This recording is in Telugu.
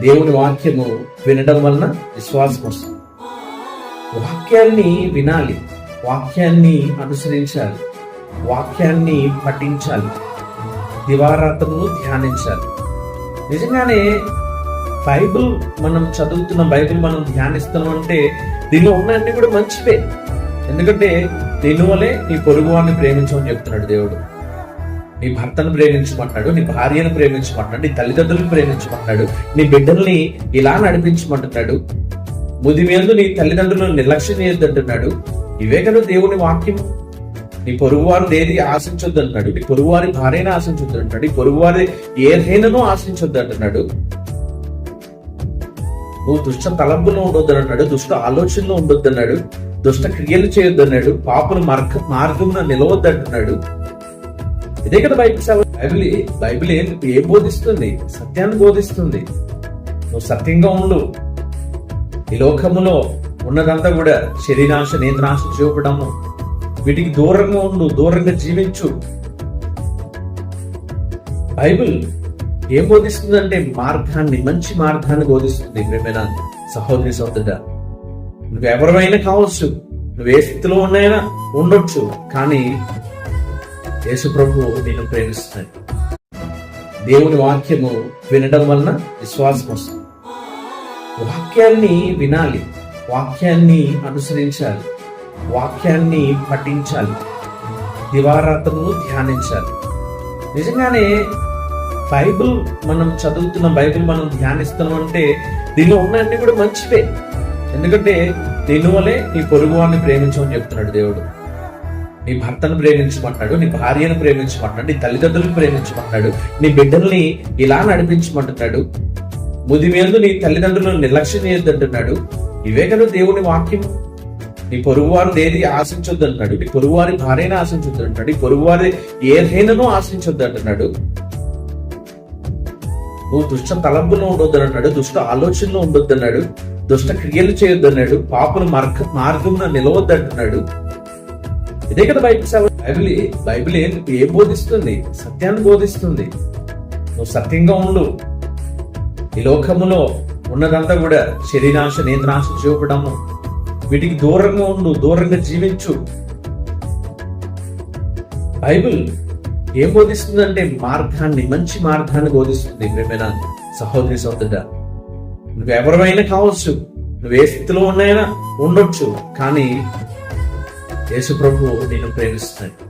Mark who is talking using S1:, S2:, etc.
S1: దేవుని వాక్యము వినడం వలన విశ్వాసం వస్తుంది. వాక్యాన్ని వినాలి. వాక్యాన్ని అనుసరించాలి. వాక్యాన్ని పఠించాలి. దివారాత్రులు ధ్యానించాలి. నిజంగానే బైబిల్ మనం చదువుతున్న బైబిల్ మనం ధ్యానిస్తున్నాం అంటే దీనిలో ఉన్నాయన్నీ కూడా మంచివే. ఎందుకంటే దీని నీ పొరుగు వాడిని ప్రేమించమని చెప్తున్నాడు దేవుడు. నీ భర్తను ప్రేమించమంటున్నాడు నీ భార్యను ప్రేమించమంటున్నాడు నీ తల్లిదండ్రులను ప్రేమించమంటున్నాడు నీ బిడ్డల్ని ఇలా నడిపించమంటున్నాడు ముదిమేందు నీ తల్లిదండ్రులను నిర్లక్ష్యం చేయొద్దంటున్నాడు ఇవే కదా దేవుని వాక్యం నీ పొరుగువారు ఏది ఆశించొద్దు అంటున్నాడు నీ పొరుగువారి భార్యను ఆశించొద్దు అంటున్నాడు నీ పొరుగువారి ఏదైనానో ఆశించొద్దు అంటున్నాడు నువ్వు దుష్ట తలంపులో ఉండొద్దు అన్నాడు దుష్ట ఆలోచనలో ఉండొద్దు అన్నాడు దుష్ట క్రియలు చేయొద్దు అన్నాడు పాపను మార్గ మార్గంలో నిలవద్దు అంటున్నాడు ఇదే కదా బైబిల్ బైబిల్ బైబిల్ ఏం ఏం బోధిస్తుంది? సత్యాన్ని బోధిస్తుంది. నువ్వు సత్యంగా ఉండు. ఈ లోకములో ఉన్నదంతా కూడా శరీరాశ నేత్రాశ చూపడము. వీటికి దూరంగా ఉండు దూరంగా జీవించు. బైబిల్ ఏం బోధిస్తుందంటే మార్గాన్ని మంచి మార్గాన్ని బోధిస్తుంది ప్రేమైన సహోదరి సోదరుడ. నువ్వు ఎవరైనా కావచ్చు. నువ్వు ఏ స్థితిలో ఉన్నాయినా ఉండొచ్చు. కానీ యేసుప్రభు నేను దేవుని వాక్యము వినడం వలన విశ్వాసం వస్తుంది. వాక్యాన్ని వినాలి. వాక్యాన్ని అనుసరించాలి. వాక్యాన్ని పఠించాలి. దివారాత్రులు ధ్యానించాలి. నిజంగానే బైబిల్ మనం చదువుతున్న బైబిల్ మనం ధ్యానిస్తున్నాం అంటే దీనిలో ఉన్నవన్నీ కూడా మంచివే. ఎందుకంటే దీనివలే నీ పొరుగు వారిని ప్రేమించమని చెప్తున్నాడు దేవుడు. నీ భర్తను ప్రేమించమంటాడు నీ భార్యను ప్రేమించమంటాడు నీ తల్లిదండ్రులను ప్రేమించమంటాడు నీ బిడ్డల్ని ఇలా నడిపించమంటున్నాడు ముదిమేందు నీ తల్లిదండ్రులను నిర్లక్ష్యం చేయొద్దంటున్నాడు ఇవే కదా దేవుని వాక్యం నీ పొరుగువారు ఏది ఆశించొద్దు అంటున్నాడు నీ పొరుగువారి భార్యను ఆశించొద్దు అంటున్నాడు నీ పొరుగువారి ఏదైనానో ఆశించొద్దు అంటున్నాడు నువ్వు దుష్ట తలంపులో ఉండొద్దు అన్నాడు దుష్ట ఆలోచనలో ఉండొద్దు అన్నాడు దుష్ట క్రియలు చేయొద్దు అన్నాడు పాపను మార్గ మార్గంలో నిలవద్దు అంటున్నాడు ఇదే కదా బైబిల్ బైబిల్ బైబిల్ ఏం ఏం బోధిస్తుంది? సత్యాన్ని బోధిస్తుంది. నువ్వు సత్యంగా ఉండు. ఈ లోకములో ఉన్నదంతా కూడా శరీరాశ నేత్రాశ చూపడము. వీటికి దూరంగా ఉండు దూరంగా జీవించు. బైబిల్ ఏం బోధిస్తుందంటే మార్గాన్ని మంచి మార్గాన్ని బోధిస్తుంది ప్రేమైన సహోదరి నువ్వు నువ్వెవరైనా కావచ్చు. నువ్వు ఏ స్థితిలో ఉన్నాయినా ఉండొచ్చు. కానీ యేసు ప్రభు నేను ప్రేమిస్తున్నాను